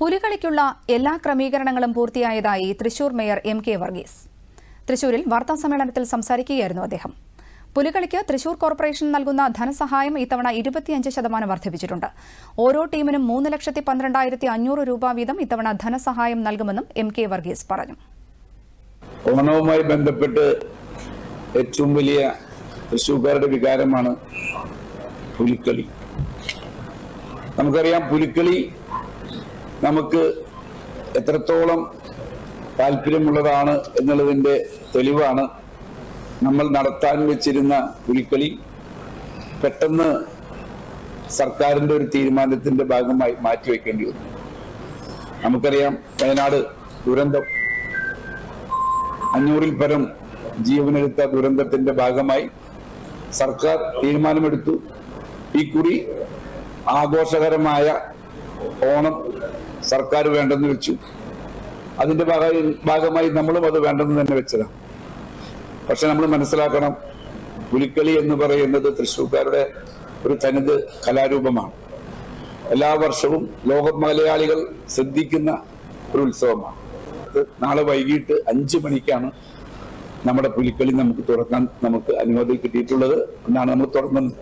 പുലികളിക്കുള്ള എല്ലാ ക്രമീകരണങ്ങളും പൂർത്തിയായതായി Thrissur mayor M K Varghese. തൃശൂരിൽ വാർത്താ സമ്മേളനത്തിൽ സംസാരിക്കുകയായിരുന്നു അദ്ദേഹം. പുലികളിക്ക് തൃശൂർ കോർപ്പറേഷൻ നൽകുന്ന ധനസഹായം ഇത്തവണ ഇരുപത്തിയഞ്ച് ശതമാനം വർദ്ധിപ്പിച്ചിട്ടുണ്ട്. ഓരോ ടീമിനും മൂന്ന് ലക്ഷത്തി പന്ത്രണ്ടായിരത്തി അഞ്ഞൂറ് രൂപ വീതം ഇത്തവണ ധനസഹായം നൽകുമെന്നും എം കെ വർഗീസ് പറഞ്ഞു. ഓണവുമായി ബന്ധപ്പെട്ട് ഏറ്റവും വലിയ തൃശ്ശൂർക്കാരുടെ വികാരമാണ് പുലിക്കളി. നമുക്കറിയാം പുലിക്കളി നമുക്ക് എത്രത്തോളം താല്പര്യമുള്ളതാണ് എന്നുള്ളതിന്റെ തെളിവാണ് നമ്മൾ നടത്താൻ വെച്ചിരുന്ന പുലിക്കളി. പെട്ടെന്ന് സർക്കാരിന്റെ ഒരു തീരുമാനത്തിന്റെ ഭാഗമായി മാറ്റിവെക്കേണ്ടി വന്നു. നമുക്കറിയാം വയനാട് ദുരന്തം. അഞ്ഞൂറിൽ പരം ജീവനെടുത്ത ദുരന്തത്തിന്റെ ഭാഗമായി സർക്കാർ തീരുമാനമെടുത്തു. ഈ കുറി ആഘോഷകരമായ ഓണം സർക്കാർ വേണ്ടെന്ന് വെച്ചു. അതിന്റെ ഭാഗമായി നമ്മളും അത് വേണ്ടെന്ന് തന്നെ വെച്ചതാണ് പക്ഷെ നമ്മൾ മനസ്സിലാക്കണം പുലിക്കളി എന്ന് പറയുന്നത് തൃശ്ശൂർക്കാരുടെ ഒരു തനത് കലാരൂപമാണ്. എല്ലാ വർഷവും ലോക മലയാളികൾ ശ്രദ്ധിക്കുന്ന ഒരു ഉത്സവമാണ്. നാളെ വൈകിട്ട് അഞ്ചു മണിക്കാണ് നമ്മുടെ പുലിക്കളി നമുക്ക് തുറക്കാൻ നമുക്ക് അനുമതി കിട്ടിയിട്ടുള്ളത്. എന്നാണ് നമ്മൾ തുറന്നത്.